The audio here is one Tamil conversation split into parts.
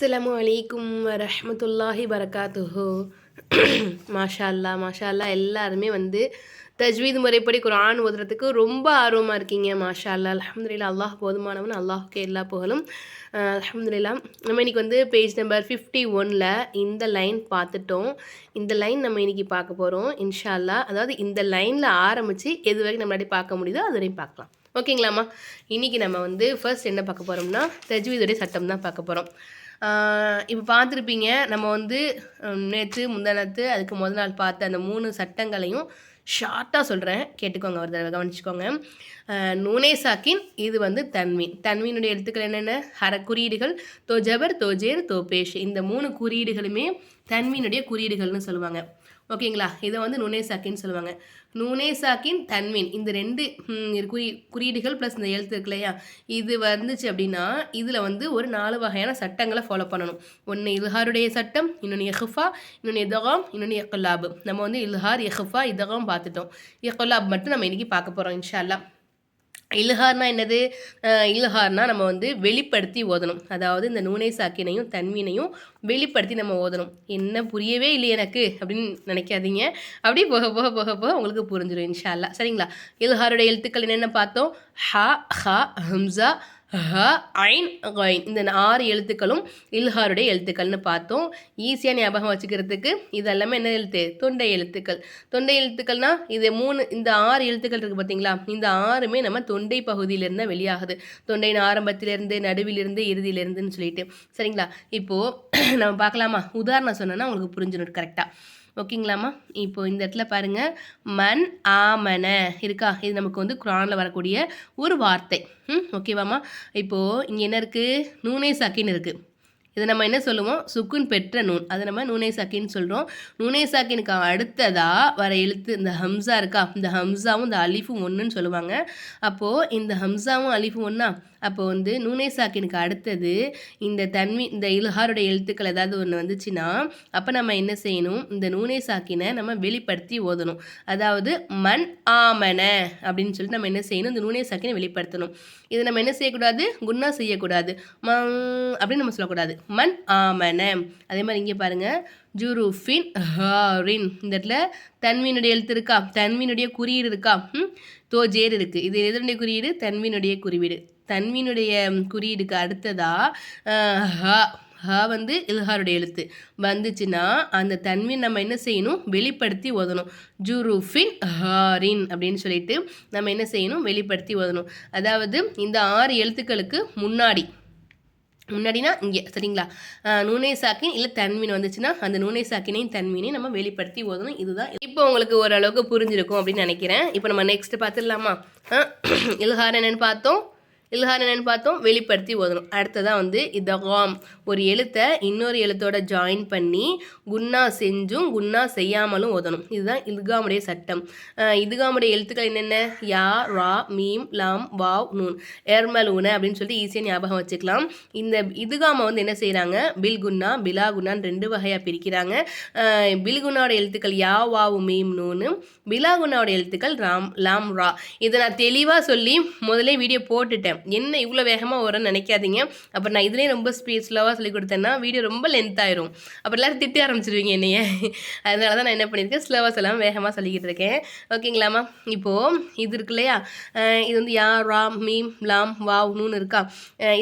அஸ்ஸலாமு அலைக்கும் ரஹமத்துல்லாஹி பரகாத்துஹோ மாஷா மாஷால்லா மாஷா எல்லாருமே வந்து தஜ்வீத் முறைப்படி குரான் ஓதுறதுக்கு ரொம்ப ஆர்வமாக இருக்கீங்க மாஷா அல்லா அல்ஹம்துலில்லா அல்லாஹ் போதுமானவன் அல்லாஹுக்கு எல்லா புகழும் அலமதுல்லா நம்ம இன்னைக்கு வந்து பேஜ் நம்பர் ஃபிஃப்டி ஒனில் இந்த லைன் பார்த்துட்டோம் இந்த லைன் நம்ம இன்னைக்கு பார்க்க போகிறோம் இன்ஷா அல்லாஹ் அதாவது இந்த லைனில் ஆரம்பித்து எது வரைக்கும் நம்மளாடி பார்க்க முடியுதோ அது வரையும் பார்க்கலாம் ஓகேங்களாம்மா இன்றைக்கி நம்ம வந்து ஃபர்ஸ்ட் என்ன பார்க்க போகிறோம்னா தஜ்வீதுடைய சட்டம் தான் பார்க்க போகிறோம் இப்போ பார்த்துருப்பீங்க நம்ம வந்து நேற்று முந்தானத்து அதுக்கு முதல் நாள் பார்த்த அந்த மூணு சட்டங்களையும் ஷார்ட்டாக சொல்கிறேன் கேட்டுக்கோங்க ஒரு தடவை கவனிச்சுக்கோங்க. நூனே சாக்கின் இது வந்து தன்மீன் தன்மீனுடைய எழுத்துக்கள் என்னென்ன? ஹர குறியீடுகள் தோ ஜபர் தோஜேர் தோபேஷ் இந்த மூணு குறியீடுகளுமே தன்மீனுடைய குறியீடுகள்னு சொல்லுவாங்க. ஓகேங்களா? இதை வந்து நுனே சாக்கின்னு சொல்லுவாங்க. நுனே சாக்கின் தன்மீன். இந்த ரெண்டு குறி குறியீடுகள் ப்ளஸ் இந்த எழுத்து இருக்கு இல்லையா? இது வந்துச்சு அப்படின்னா இதில் வந்து ஒரு நாலு வகையான சட்டங்களை ஃபாலோ பண்ணணும். ஒன்று இல்ஹாருடைய சட்டம் இன்னொன்று எஹ்ஃபா இன்னொன்று இதகாம் இன்னொன்று எக்கலாபு நம்ம வந்து இல்ஹார் எஹ்ஃபா இதகாம் பார்த்துட்டோம். எக்கலாப் மட்டும் நம்ம இன்றைக்கி பார்க்க போகிறோம் இன்ஷா அல்லாஹ் இல்ஹார்னா என்னது? இல்ஹார்னால் இல்ஹார்னா நம்ம வந்து வெளிப்படுத்தி ஓதணும். அதாவது இந்த நூனை சாக்கினையும் தன்மீனையும் வெளிப்படுத்தி நம்ம ஓதணும். என்ன புரியவே இல்லை எனக்கு அப்படின்னு நினைக்காதீங்க. அப்படியே போக போக போக போக உங்களுக்கு புரிஞ்சிடும் இன்ஷா அல்லாஹ் சரிங்களா? இல்ஹாருடைய எழுத்துக்கள் என்னென்ன பார்த்தோம். ஹா ஹ ஹம்சா ஹ ஐன் இந்த ஆறு எழுத்துக்களும் இல்ஹாருடைய எழுத்துக்கள்னு பார்த்தோம். ஈஸியாக ஞாபகம் வச்சுக்கிறதுக்கு இது எல்லாமே என்ன எழுத்து? தொண்டை எழுத்துக்கள். தொண்டை எழுத்துக்கள்னா இது மூணு இந்த ஆறு எழுத்துக்கள் இருக்குது பார்த்தீங்களா இந்த ஆறுமே நம்ம தொண்டை பகுதியிலேருந்து தான் வெளியாகுது. தொண்டையின் ஆரம்பத்திலேருந்து நடுவிலிருந்து இறுதியிலேருந்துன்னு சொல்லிட்டு. சரிங்களா? இப்போது நம்ம பார்க்கலாமா? உதாரணம் சொன்னேன்னா உங்களுக்கு புரிஞ்சிடும் கரெக்டாக ஓகேங்களாம்மா? இப்போ இந்த இடத்துல பாருங்க. மண் ஆமன இருக்கா? இது நமக்கு வந்து குரானில் வரக்கூடிய ஒரு வார்த்தை. ம் ஓகேவாம்மா? இப்போது இங்கே என்ன இருக்குது நூனே சக்கின்னு இருக்குது இதை நம்ம என்ன சொல்லுவோம்? சுக்குன் பெற்ற நூன். அதை நம்ம நூனே சாக்கின்னு சொல்கிறோம் நூனே சாக்கினுக்கு அடுத்ததாக வர எழுத்து இந்த ஹம்சா இருக்கா? இந்த ஹம்சாவும் இந்த அலிஃபும் ஒன்றுன்னு சொல்லுவாங்க. அப்போது இந்த ஹம்சாவும் அலிஃபும் ஒன்றா அப்போ வந்து நூனே சாக்கினுக்கு அடுத்தது இந்த தன்வி இந்த இல்ஹாருடைய எழுத்துக்கள் ஏதாவது ஒன்று வந்துச்சுன்னா அப்போ நம்ம என்ன செய்யணும்? இந்த நூனே சாக்கினை நம்ம வெளிப்படுத்தி ஓதணும். அதாவது மண் ஆமன அப்படின்னு சொல்லிட்டு நம்ம என்ன செய்யணும்? இந்த நூனே சாக்கினை வெளிப்படுத்தணும். இதை நம்ம என்ன செய்யக்கூடாது? குன்னா செய்யக்கூடாது. ம அப்படின்னு நம்ம சொல்லக்கூடாது. மண் ஆமன அதே மாதிரி இங்கே பாருங்கள் ஜுருஃபின் ஹாரின் இந்த இடத்துல தன்மீனுடைய எழுத்து இருக்கா? தன்மீனுடைய குறியீடு இருக்கா? தோ தோஜேர் இருக்குது இது எதனுடைய குறியீடு? தன்மீனுடைய குறியீடு. தன்மீனுடைய குறியீடுக்கு அடுத்ததா ஹ ஹ வந்து இல்ஹாருடைய எழுத்து. வந்துச்சுன்னா அந்த தன்மீன் நம்ம என்ன செய்யணும்? வெளிப்படுத்தி ஓதணும். ஜுருஃபின் ஹாரின் அப்படின்னு சொல்லிட்டு நம்ம என்ன செய்யணும்? வெளிப்படுத்தி ஓதணும். அதாவது இந்த ஆறு எழுத்துக்களுக்கு முன்னாடி முன்னாடினா இங்கே சரிங்களா? நூனை சாக்கின் இல்லை தன்மீன் வந்துச்சுன்னா அந்த நூனை சாக்கினையும் தன்மீனையும் நம்ம வெளிப்படுத்தி ஓதணும். இதுதான் இப்போ உங்களுக்கு ஓரளவுக்கு புரிஞ்சிருக்கும் அப்படின்னு நினைக்கிறேன். இப்போ நம்ம நெக்ஸ்ட் பார்த்துடலாமா? இல்ஹார் என்னன்னு பார்த்தோம். இல்ஹார் என்னென்னு பார்த்தோம் வெளிப்படுத்தி ஓதணும். அடுத்ததாக வந்து இதகாம் ஒரு எழுத்தை இன்னொரு எழுத்தோட ஜாயின் பண்ணி குன்னா செஞ்சும் குன்னா செய்யாமலும் ஓதணும். இதுதான் இதுகாமுடைய சட்டம். இதுகாமுடைய எழுத்துக்கள் என்னென்ன? யா ரா மீம் லாம் வாவ் நூன். ஏர்மலூன அப்படின்னு சொல்லிட்டு ஈஸியாக ஞாபகம் வச்சுக்கலாம். இந்த இதுகாம வந்து என்ன செய்கிறாங்க பில் குன்னா பிலா குன்னான்னு ரெண்டு வகையாக பிரிக்கிறாங்க. பில் குன்னாவோட எழுத்துக்கள் யா வாவு மீம் நூனு. பிலா குன்னாவோட எழுத்துக்கள் ராம் லாம் ரா. இதை நான் தெளிவாக சொல்லி முதலே வீடியோ போட்டுட்டேன். என்ன இவ்வளோ வேகமாக வரும்னு நினைக்காதீங்க. அப்புறம் நான் இதுலேயே ரொம்ப ஸ்பீட் ஸ்லோவாக சொல்லி கொடுத்தேன்னா வீடியோ ரொம்ப லென்த் ஆயிரும் அப்புறம் எல்லாரும் திட்ட ஆரம்பிச்சிருவீங்க என்னைய. அதனால தான் நான் என்ன பண்ணியிருக்கேன் ஸ்லோவாக சொல்லாமல் வேகமாக சொல்லிக்கிட்டு இருக்கேன். ஓகேங்களாம்மா இப்போது இது இருக்கு இல்லையா? இது வந்து யா ராம் மீம் லாம் வாவ் நூன் இருக்கா?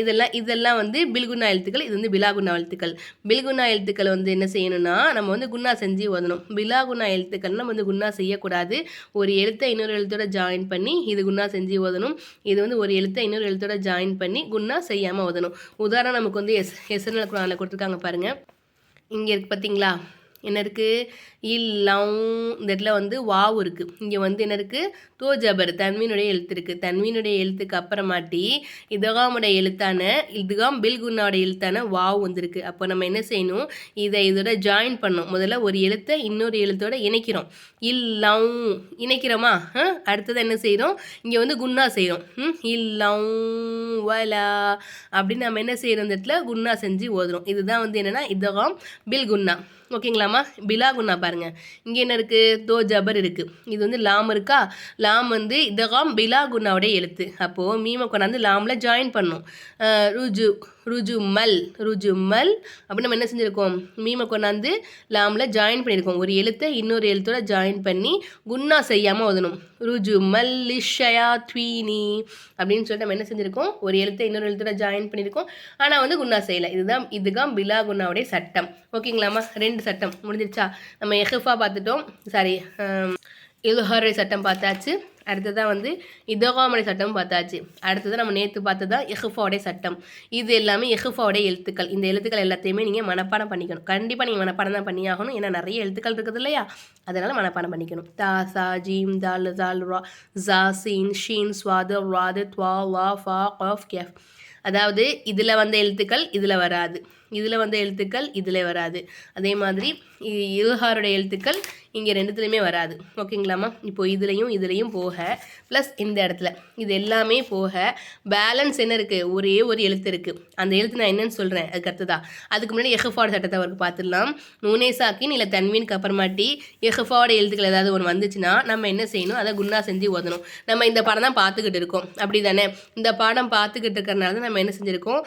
இதெல்லாம் இதெல்லாம் வந்து பில்குண்ணா எழுத்துக்கள் இது வந்து பிலாகுண்ணா எழுத்துக்கள். பில்குண்ணா எழுத்துக்கள் வந்து என்ன செய்யணும்னா நம்ம வந்து குண்ணா செஞ்சு ஓதணும். பிலாகுண்ணா எழுத்துக்கள் நம்ம வந்து குண்ணா செய்யக்கூடாது. ஒரு எழுத்தை இன்னொரு எழுத்தோட ஜாயின் பண்ணி இது குண்ணா செஞ்சு ஓதணும். இது வந்து ஒரு எழுத்தை இன்னொரு எழுத்தோட ஜாயின் பண்ணி குன்னா செய்யாமல் ஓதணும். உதாரணம் நமக்கு வந்து எஸ் எஸ்என்எல் குரானில் கொடுத்துருக்காங்க பாருங்கள் இங்கே இருக்கு பார்த்தீங்களா என்ன இருக்குது இல்லம். இந்த இடத்துல வந்து வாவ் இருக்குது இங்கே வந்து என்ன இருக்குது தோ ஜபர் தன்மீனுடைய எழுத்து இருக்குது தன்மீனுடைய எழுத்துக்கு அப்புறமாட்டி இதகாமுடைய எழுத்தான இதுகாம் பில்குன்னாவுடைய எழுத்தான வாவ் வந்திருக்கு. அப்போ நம்ம என்ன செய்யணும்? இதை இதோட ஜாயின் பண்ணோம் முதல்ல ஒரு எழுத்தை இன்னொரு எழுத்தோட இணைக்கிறோம். இல்லம். இணைக்கிறோமா? அடுத்தது என்ன செய்கிறோம் இங்கே வந்து குன்னா செய்கிறோம் ம்? இல்லம். வலா. அப்படின்னு நம்ம என்ன செய்கிறோம் இந்த இடத்துல குன்னா செஞ்சு ஓதுறோம். இதுதான் வந்து என்னென்னா இதகாம் பில் குன்னா ஓகேங்களாம்மா? பிலா குன்னா பாருங்க. இங்கே என்ன இருக்குது தோ ஜபர் இருக்குது இது வந்து லாம் இருக்கா? லாம் வந்து இதகாம் பிலா குன்னாவுடைய எழுத்து. அப்போது மீமை கொண்டாந்து லாமில் ஜாயின் பண்ணும். ருஜு ருஜுமல் ருஜுமல். அப்படின்னு நம்ம என்ன செஞ்சுருக்கோம்? மீமை கொண்டாந்து லாமில் ஜாயின் பண்ணியிருக்கோம் ஒரு எழுத்தை இன்னொரு எழுத்தோட ஜாயின் பண்ணி குன்னா செய்யாமல் ஓதணும். ருஜுமல் லிஷயா த்வீனி. அப்படின்னு சொல்லிட்டு நம்ம என்ன செஞ்சுருக்கோம்? ஒரு எழுத்தை இன்னொரு எழுத்தோட ஜாயின் பண்ணியிருக்கோம் ஆனால் வந்து குன்னா செய்யலை. இதுதான் இதுதான் பிலா குன்னாவுடைய சட்டம். ஓகேங்களாம்மா? ரெண்டு சட்டம். முடிஞ்சிருச்சா? நம்ம எஹஃபா பார்த்துட்டோம். சாரி இல்ஹாரை சட்டம் பார்த்தாச்சு. அடுத்ததாக வந்து இதோகாமடை சட்டம் பார்த்தாச்சு. அடுத்தது நம்ம நேற்று பார்த்ததா எஹ்ஃபாவுடைய சட்டம். இது எல்லாமே எஹ்ஃபாவுடைய எழுத்துக்கள். இந்த எழுத்துக்கள் எல்லாத்தையுமே நீங்கள் மனப்பாடம் பண்ணிக்கணும். கண்டிப்பாக நீங்கள் மனப்பாடம் தான் பண்ணியாகணும். ஏன்னா நிறைய எழுத்துக்கள் இருக்குது இல்லையா? அதனால் மனப்பாடம் பண்ணிக்கணும். தா சா ஜீம் தால் தால் ரா ஜா சீன் ஷீன் ஸ்வாது ராது துவா வா ஃபா கஃப் கெஃப். அதாவது இதில் வந்த எழுத்துக்கள் இதில் வராது. இதில் வந்த எழுத்துக்கள் இதில் வராது. அதே மாதிரி இருஹாருடைய எழுத்துக்கள் இங்கே ரெண்டுத்துலேயுமே வராது. ஓகேங்களாம்மா? இப்போ இதுலேயும் இதுலேயும் போக ப்ளஸ் இந்த இடத்துல. இது எல்லாமே போக பேலன்ஸ் என்ன இருக்குது ஒரே ஒரு எழுத்து இருக்குது அந்த எழுத்து நான் என்னன்னு சொல்கிறேன் அதுக்கு அடுத்ததா அதுக்கு முன்னாடி எஹஃபாட் சட்டத்தை அவருக்கு பார்த்துடலாம். நூனே சாக்கின் இல்லை தன்வீனுக்கு அப்புறமாட்டி எஹஃபாவோட எழுத்துக்கள் ஏதாவது ஒன்று வந்துச்சுன்னா நம்ம என்ன செய்யணும்? அதை குண்டா செஞ்சு ஓதணும். நம்ம இந்த படம் தான் பார்த்துக்கிட்டு இருக்கோம். அப்படி தானே இந்த பாடம் பார்த்துக்கிட்டு இருக்கிறனால தான் நம்ம என்ன செஞ்சுருக்கோம்?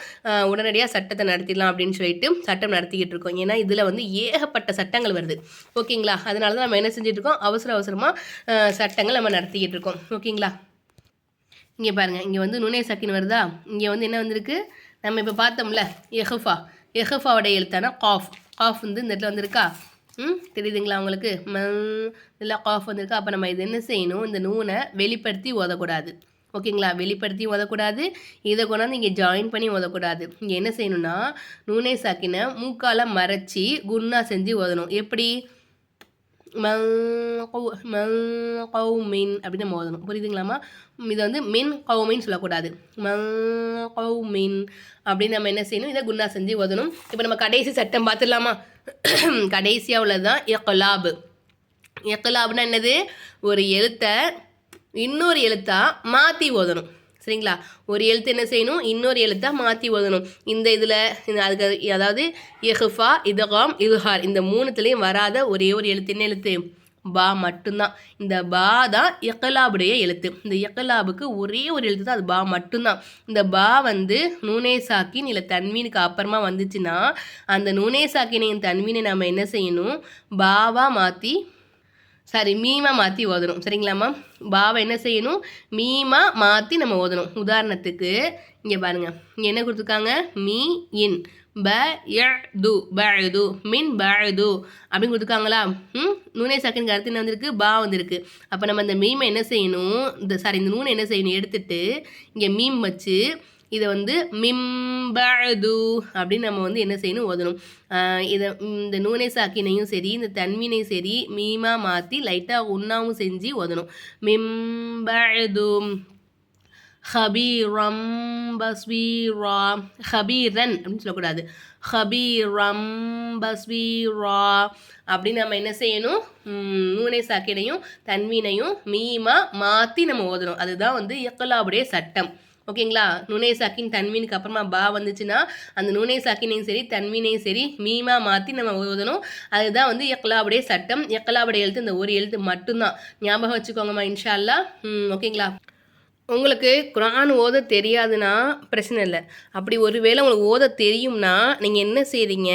உடனடியாக சட்டத்தை நடத்திடலாம் அப்படின்னு சொல்லிட்டு சட்டம் நடத்திக்கிட்டு இருக்கோம். ஏன்னா இதில் வந்து ஏகப்பட்ட சட்டங்கள் வருது. ஓகேங்களா? அதனால தான் நம்ம என்ன செஞ்சுட்டு இருக்கோம்? அவசர அவசரமாக சட்டங்கள் நம்ம நடத்திக்கிட்டு இருக்கோம். ஓகேங்களா? இங்கே பாருங்கள் இங்கே வந்து நுனே சக்கின் வருதா? இங்கே வந்து என்ன வந்திருக்கு? நம்ம இப்போ பார்த்தோம்ல எஹஃபா. எஹஃபாவோட எழுத்தானா காஃப். காஃப் வந்து இந்த இடத்துல வந்திருக்கா? ம் தெரியுதுங்களா உங்களுக்கு? இதில் காஃப் வந்திருக்கா? அப்போ நம்ம இது என்ன செய்யணும்? இந்த நூனை வெளிப்படுத்தி ஓதக்கூடாது. ஓகேங்களா? வெளிப்படுத்தி உதக்கூடாது இதை கொண்டாந்து இங்கே ஜாயின் பண்ணி உதக்கூடாது இங்கே என்ன செய்யணும்னா நூனை சாக்கினை மூக்கால் மறைச்சி குன்னா செஞ்சு ஓதணும் எப்படி? மின் அப்படின்னு நம்ம ஓதணும் புரியுதுங்களாமா இதை வந்து மின் கௌமின்னு சொல்லக்கூடாது. மின் அப்படின்னு நம்ம என்ன செய்யணும்? இதை குன்னா செஞ்சு ஓதணும் இப்போ நம்ம கடைசி சட்டம் பார்த்துடலாமா கடைசியாக உள்ளது தான் எக்கலாபு எக்கலாப்னா என்னது? ஒரு எழுத்தை இன்னொரு எழுத்தாக மாற்றி ஓதணும். சரிங்களா? ஒரு எழுத்து என்ன செய்யணும்? இன்னொரு எழுத்தாக மாற்றி ஓதணும். இந்த இதில் அதுக்கு அதாவது எஹ்ஃபா இதகாம் இதுஹார் இந்த மூணுத்துலேயும் வராத ஒரே ஒரு எழுத்து என்ன எழுத்து? பா மட்டும்தான். இந்த பா தான் எக்கலாபுடைய எழுத்து. இந்த எக்கலாபுக்கு ஒரே ஒரு எழுத்து தான் அது பா மட்டும்தான். இந்த பா வந்து நூனேசாக்கின் இல்லை தன்மீனுக்கு அப்புறமா வந்துச்சுன்னா அந்த நூனே சாக்கினையும் தன்மீனை நம்ம என்ன செய்யணும்? பாவாக மாற்றி சாரி மீமா மாற்றி ஓதணும். சரிங்களாம்மா பாவை என்ன செய்யணும்? மீமா மாற்றி நம்ம ஓதணும். உதாரணத்துக்கு இங்கே பாருங்கள் இங்கே என்ன கொடுத்துருக்காங்க? மீ இன். ப து. பழுது மின் பழுது அப்படின்னு கொடுத்துருக்காங்களா? ம்? நூனை சக்கன் கருத்து என்ன வந்திருக்கு? பா வந்திருக்கு. அப்போ நம்ம இந்த மீமை என்ன செய்யணும்? இந்த சாரி இந்த நூனை என்ன செய்யணும்? எடுத்துட்டு இங்கே மீம் வச்சு இதை வந்து மிம்பது அப்படின்னு நம்ம வந்து என்ன செய்யணும் ஓதணும். இதை இந்த நூனை சாக்கினையும் சரி இந்த தன்மீனையும் சரி மீமா மாற்றி லைட்டாக ஒன்றாவும் செஞ்சு ஓதணும். மிம்பது ஹபீரம் பஸ்வீரா ஹபீரன் அப்படின்னு சொல்லக்கூடாது. ஹபீரம் பஸ்வீரா அப்படின்னு நம்ம என்ன செய்யணும் நூனை சாக்கினையும் தன்மீனையும் மீமா மாற்றி நம்ம ஓதணும். அதுதான் வந்து இயக்கலாவுடைய சட்டம். ஓகேங்களா? நுனை சாக்கின் தன்மீனுக்கு அப்புறமா பா வந்துச்சுன்னா அந்த நுனை சாக்கினையும் சரி தன்மீனையும் சரி மீமா மாற்றி நம்ம ஓதணும். அதுதான் வந்து எக்கலாவுடைய சட்டம். எக்கலாவுடைய எழுத்து இந்த ஒரு எழுத்து மட்டும்தான். ஞாபகம் வச்சுக்கோங்கம்மா இன்ஷால்லா. ஓகேங்களா? உங்களுக்கு குரான் ஓத தெரியாதுன்னா பிரச்சனை இல்லை. அப்படி ஒருவேளை உங்களுக்கு ஓத தெரியும்னா நீங்கள் என்ன செய்கிறீங்க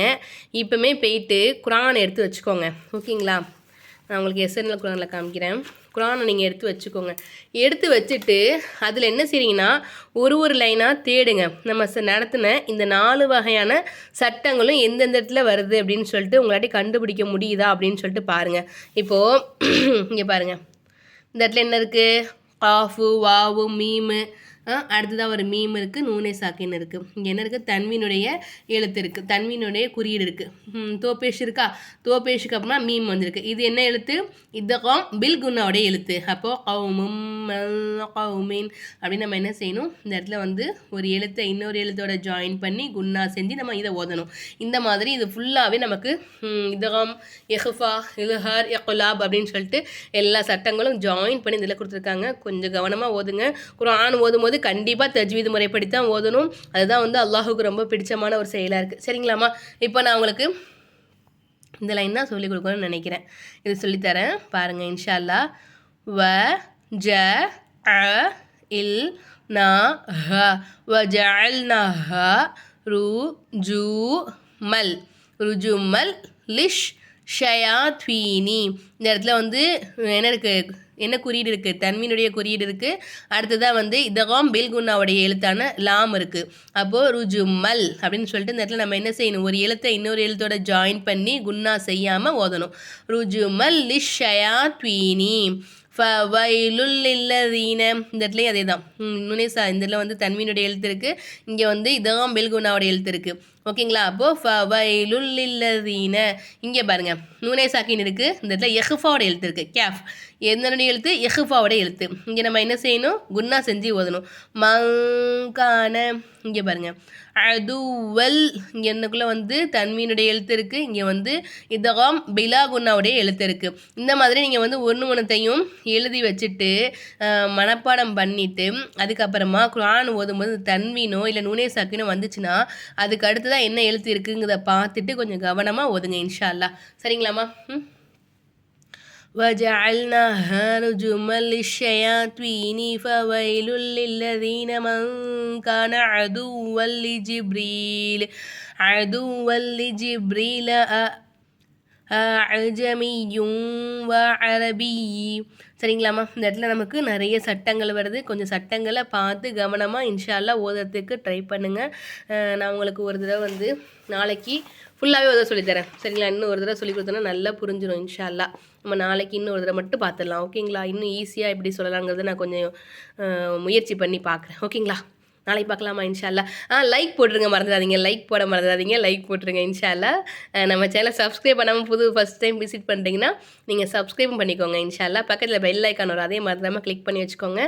இப்போமே போயிட்டு குரான் எடுத்து வச்சுக்கோங்க. ஓகேங்களா? நான் உங்களுக்கு எஸ்என்எல் குரானில் காமிக்கிறேன். குரானை நீங்கள் எடுத்து வச்சுக்கோங்க. எடுத்து வச்சுட்டு அதில் என்ன செய்றீங்கன்னா ஒரு ஒரு லைனாக தேடுங்க. நம்ம நடத்தின இந்த நாலு வகையான சட்டங்களும் எந்தெந்த இடத்துல வருது அப்படின்னு சொல்லிட்டு உங்களாட்டி கண்டுபிடிக்க முடியுதா அப்படின்னு சொல்லிட்டு பாருங்கள் இப்போது இங்கே பாருங்கள் இந்த இடத்துல என்ன இருக்குது காஃபு வாவு மீமு அடுத்ததாக ஒரு மீம் இருக்குது நூனே சாக்கின்னு இருக்குது இங்கே என்ன இருக்குது தன்வினுடைய எழுத்து இருக்குது தன்வினுடைய குறியீடு இருக்குது தோப்பேஷ் இருக்கா? தோப்பேஷுக்கு அப்புறமா மீம் வந்திருக்கு. இது என்ன எழுத்து? இதகம் பில் குன்னாவுடைய எழுத்து அப்போது கவுமும் கவுமின் அப்படின்னு நம்ம என்ன செய்யணும்? இந்த இடத்துல வந்து ஒரு எழுத்தை இன்னொரு எழுத்தோட ஜாயின் பண்ணி குன்னா செஞ்சு நம்ம இதை ஓதணும். இந்த மாதிரி இது ஃபுல்லாகவே நமக்கு இதகம் எஹ்ஃபா இல்ஹார் எகுலாப் அப்படின்னு சொல்லிட்டு எல்லா சட்டங்களும் ஜாயின் பண்ணி இதில் கொடுத்துருக்காங்க. கொஞ்சம் கவனமாக ஓதுங்க. குரான் ஓதும் போது வந்து கண்டிப்பாக தஜ்வீது முறைப்படி தான் ஓதணும். அதுதான் வந்து அல்லாஹுக்கு ரொம்ப பிடிச்சமான ஒரு செயலாக இருக்குது சரிங்களாம்மா? இப்போ நான் உங்களுக்கு இந்த லைன் தான் சொல்லிக் கொடுக்கணும்னு நினைக்கிறேன். இது சொல்லித்தரேன் பாருங்கள் இன்ஷால்லா வ ஜ அ இல் நா ஹ. வ ஜ ந ஹ ரு ஜூ மல். ருஜுமல் லிஷ் ஷயாத்வீனி. இந்த இடத்துல வந்து என்ன இருக்குது என்ன குறியீடு இருக்குது தன்மீனுடைய குறியீடு இருக்குது அடுத்ததாக வந்து இதகாம் பில்குன்னாவுடைய எழுத்தான லாம் இருக்குது அப்போது ருஜுமல் அப்படின்னு சொல்லிட்டு இந்த இடத்துல நம்ம என்ன செய்யணும்? ஒரு எழுத்தை இன்னொரு எழுத்தோட ஜாயின் பண்ணி குன்னா செய்யாமல் ஓதணும். ருஜுமல் லிஷ் ஷயாத்வீனி. ஃபவைலுல் இல்லதீன இந்த இடத்துலையும் அதே தான் நுனேசா இந்த இடத்துல வந்து தன்மீனுடைய எழுத்து இருக்குது இங்கே வந்து இதான் பெல்குனாவோட எழுத்து இருக்குது ஓகேங்களா? அப்போது ஃபவைலுல் இல்லதீன இங்கே பாருங்கள் நுனேசாக்கின் இருக்குது இந்த இடத்துல எஹ்ஃபாவோட எழுத்து இருக்குது கேஃப். எந்தனுடைய எழுத்து? எஹ்ஃபாவோட எழுத்து. இங்கே நம்ம என்ன செய்யணும்? குன்னா செஞ்சு ஓதணும். மங்கான இங்கே பாருங்கள் அதுவல் இங்கே என்னக்குள்ளே வந்து தன்மீனுடைய எழுத்து இருக்குது இங்கே வந்து இதகாம் பிலா குன்னாவுடைய எழுத்து இருக்குது இந்த மாதிரி நீங்கள் வந்து ஒன்று ஒன்றுத்தையும் எழுதி வச்சுட்டு மனப்பாடம் பண்ணிவிட்டு அதுக்கப்புறமா குரான் ஓதும்போது தன்மீனோ இல்லை நூனே சாக்கினோ வந்துச்சுன்னா அதுக்கு அடுத்து தான் என்ன எழுத்து இருக்குங்கிறத பார்த்துட்டு கொஞ்சம் கவனமாக ஓதுங்க இன்ஷால்லா சரிங்களாம்மா? ம். وجعلناها رجما للشياطين فويل للذين من كان عدوا لجبريل عدوا لجبريل அஜமியும் வ அரபி. சரிங்களாம்மா? இந்த இடத்துல நமக்கு நிறைய சட்டங்கள் வருது. கொஞ்சம் சட்டங்களை பார்த்து கவனமாக இன்ஷால்லா ஓதுறதுக்கு ட்ரை பண்ணுங்கள் நான் உங்களுக்கு ஒரு தடவை வந்து நாளைக்கு ஃபுல்லாகவே உதவ சொல்லித்தரேன் சரிங்களா? இன்னும் ஒரு தடவை சொல்லி கொடுத்தோன்னா நல்லா புரிஞ்சிடும் இன்ஷால்லா நம்ம நாளைக்கு இன்னும் ஒரு தடவை மட்டும் பார்த்துடலாம். ஓகேங்களா? இன்னும் ஈஸியாக எப்படி சொல்லலாங்கிறத நான் கொஞ்சம் முயற்சி பண்ணி பார்க்குறேன். ஓகேங்களா? நாளைக்கு பார்க்கலாமா இன்ஷால்லா ஆ லைக் போட்டுருங்க மறந்துடாதீங்க. லைக் போட மறந்துடாதீங்க. லைக் போட்டுருங்க இன்ஷால்லா நம்ம சேனல் சப்ஸ்கிரைப் பண்ணாமல் புது ஃபஸ்ட் டைம் விசிட் பண்ணுறீங்கன்னா நீங்கள் சப்ஸ்கிரைப் பண்ணிக்கோங்க இன்ஷால்லா பக்கத்தில் பெல் ஐக்கான் வரும் அதே மறந்துடாமல் கிளிக் பண்ணி வச்சுக்கோங்க.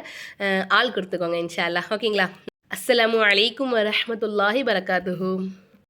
ஆள் கொடுத்துக்கோங்க இன்ஷால்லா ஓகேங்களா? அஸ்லாம் வலைக்கம் வரமத்துல்லாஹி வரகாத்துஹூ